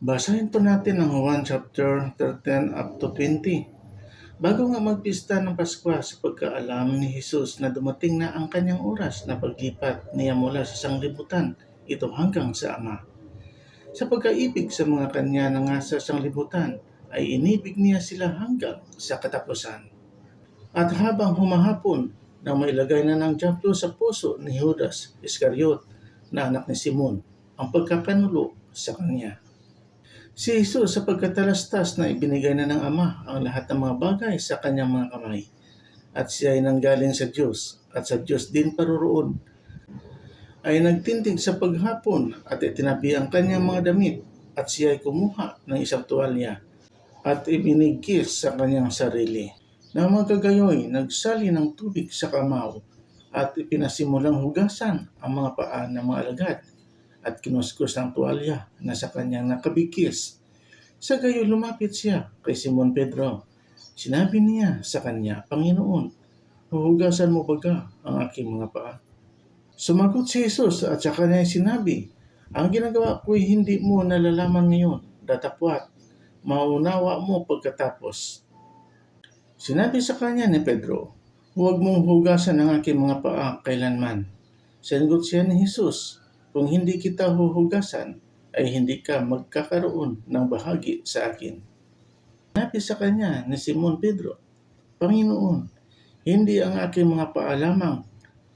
Basahin po natin ang 1 chapter 13 up to 20. Bago nga magpista ng Pasko sa pagkaalam ni Jesus na dumating na ang kanyang oras na paglipat niya mula sa sanglibutan, ito hanggang sa Ama. Sa pagkaibig sa mga kanya na nga sa sanglibutan, ay inibig niya sila hanggang sa katapusan. At habang humahapon, nang mailagay na ng diablo sa puso ni Judas Iscariot na anak ni Simon, ang pagkakanulo sa kanya. Si Jesus sa pagkatalastas na ibinigay na ng Ama ang lahat ng mga bagay sa kanyang mga kamay. At siya ay nanggaling sa Diyos at sa Diyos din paroroon. Ay nagtindig sa paghapon at itinabi ang kanyang mga damit at siya ay kumuha ng isang tuwalya at ibinigkis sa kanyang sarili. Na magagayoy, nagsali ng tubig sa kamaw at ipinasimulang hugasan ang mga paa ng mga alagad at kinuskus ng tuwalya na sa kanyang nakabikis. Sa gayo lumapit siya kay Simon Pedro. Sinabi niya sa kanya, Panginoon, huhugasan mo baga ang aking mga paa? Sumagot si Jesus at sa kanya sinabi, Ang ginagawa ko'y hindi mo nalalaman ngayon, datapwat, maunawa mo pagkatapos. Sinabi sa kanya ni Pedro, Huwag mong hugasan ang aking mga paa kailanman. Sinagot siya ni Jesus, Kung hindi kita huhugasan, ay hindi ka magkakaroon ng bahagi sa akin. Sinabi sa kanya ni Simon Pedro, Panginoon, hindi ang aking mga paa lamang,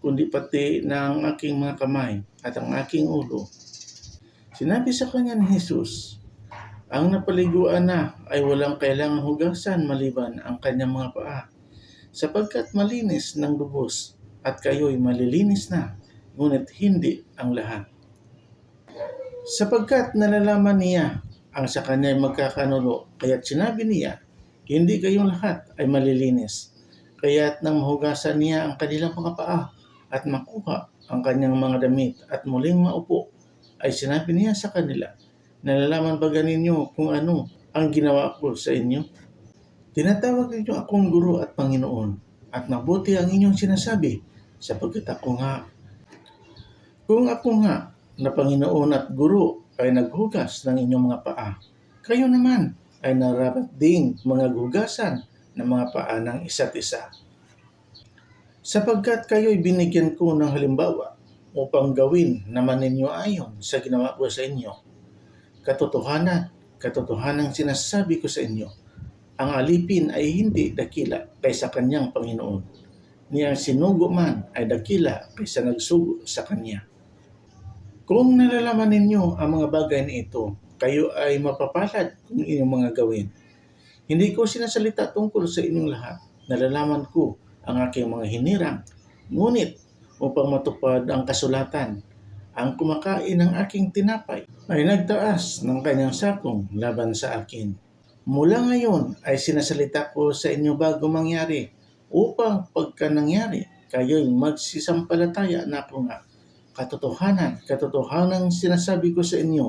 kundi pati ang aking mga kamay at ang aking ulo. Sinabi sa kanya ni Jesus, ang napaliguan na ay walang kailangang hugasan maliban ang kanyang mga paa, sapagkat malinis ng lubos at kayo'y malilinis na, ngunit hindi ang lahat. Sapagkat nalalaman niya ang sa kanya ay magkakanulo, kaya't sinabi niya, hindi kayong lahat ay malilinis. Kaya't nang mahugasan niya ang kanilang mga paa at makuha ang kanyang mga damit at muling maupo, ay sinabi niya sa kanila, nalalaman ba ninyo kung ano ang ginawa ko sa inyo? Tinatawag ninyo akong guro at Panginoon at mabuti ang inyong sinasabi sapagkat ako nga. Kung ako nga na Panginoon at Guro ay naghugas ng inyong mga paa, kayo naman ay narapat ding mga gugasan ng mga paa ng isa't isa. Sapagkat kayo'y binigyan ko ng halimbawa upang gawin naman ninyo ayon sa ginawa ko sa inyo. Katotohanan, katotohanan sinasabi ko sa inyo, ang alipin ay hindi dakila kaysa kanyang Panginoon. Niyang sinugo man ay dakila kaysa nagsugo sa kanya. Kung nalalaman ninyo ang mga bagay na ito, kayo ay mapapalad kung inyong mga gawin. Hindi ko sinasalita tungkol sa inyong lahat. Nalalaman ko ang aking mga hinirang. Ngunit upang matupad ang kasulatan, ang kumakain ng aking tinapay ay nagtaas ng kanyang sakong laban sa akin. Mula ngayon ay sinasalita ko sa inyo bago mangyari upang pagka nangyari, kayo'y magsisampalataya na ako nga katotohanan, katotohanan sinasabi ko sa inyo,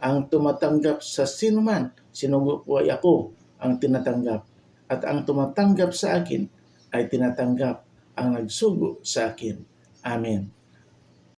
ang tumatanggap sa sino man, sinugo po ay ako ang tinatanggap. At ang tumatanggap sa akin ay tinatanggap ang nagsugo sa akin. Amen.